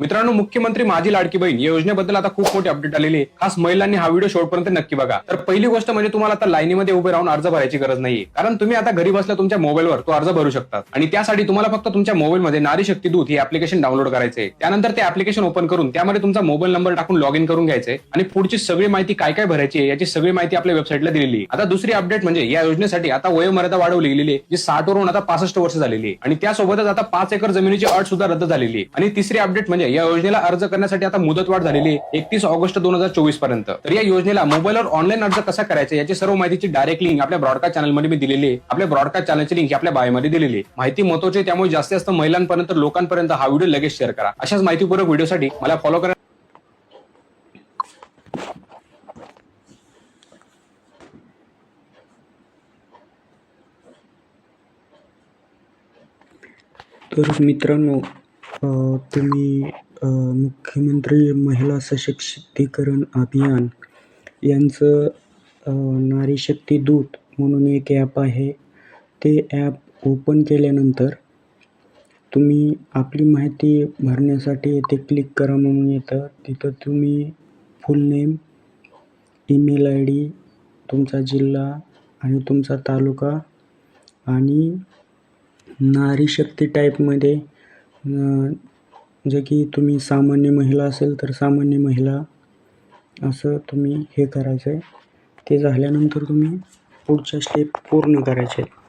मित्रांनो मुख्यमंत्री माझी लाडकी बहीण या योजनेबद्दल आता खूप मोठी अपडेट आलेली आहे. खास महिलांनी हा व्हिडिओ शेवटपर्यंत नक्की बघा. तर पहिली गोष्ट म्हणजे तुम्हाला आता लाईनीमध्ये उभे राहून अर्ज भरायची गरज नाही कारण तुम्ही आता घरी बसल्या तुमच्या मोबाईलवर तो अर्ज भरू शकतात आणि त्यासाठी तुम्हाला फक्त तुमच्या मोबाईलमध्ये नारी शक्ती दूत हे ऍप्लिकेशन डाउनलोड करायचे त्यानंतर ते ऍप्लिकेशन ओपन करून त्यामध्ये तुमचा मोबाईल नंबर टाकून लॉग इन करून घ्यायचे आणि पुढची सगळी माहिती काय काय भरायची आहे याची सगळी माहिती आपल्या वेबसाईटला दिलेली आता दुसरी अपडेट म्हणजे या योजनेसाठी आता वयोमर्यादा वाढवली गेलेली आहे जी साठ वरून आता पासष्ट वर्ष झालेली आणि त्यासोबतच आता पाच एकर जमिनीची अट सुद्धा रद्द झालेली आणि तिसरी अपडेट म्हणजे या योजनेला अर्ज करण्यासाठी आता मुदतवाढ झालेली आहे. एकतीस ऑगस्ट दोन हजार चोवीसपर्यंत. तर या योजनेला मोबाईलवर ऑनलाईन अर्ज कसा करायचा याची सर्व माहितीची डायरेक्ट लिंक आपल्या ब्रॉडकास्ट चॅनलमध्ये मी दिलेली आहे. आपल्या ब्रॉडकास्ट चॅनलची लिंक आपल्या बायोमध्ये दिलेली आहे. माहिती महत्वाची आहे, त्यामुळे जास्तीत जास्त महिलांपर्यंत लोकांपर्यंत हा व्हिडिओ लगेच शेअर करा. अशाच माहितीपूर्वक व्हिडिओसाठी मला फॉलो करा. तर मित्रांनो तुम्ही मुख्यमंत्री महिला सशक्तीकरण अभियान यांचं नारीशक्ती नारी शक्ती दूत म्हणून एक ॲप आहे. ते ॲप ओपन केल्यानंतर तुम्ही आपली माहिती भरण्यासाठी येथे क्लिक करा म्हणून येतं. तिथं तुम्ही full name email I D तुमचा जिल्हा आणि तुमचा तालुका आणि नारी शक्ती टाईपमध्ये जे की तुम्ही सामान्य महिला असेल तर सामान्य महिला असं तुम्ही हे करायचं आहे ते झाल्यानंतर तुम्ही पुढच्या स्टेप पूर्ण करायचे. आहेत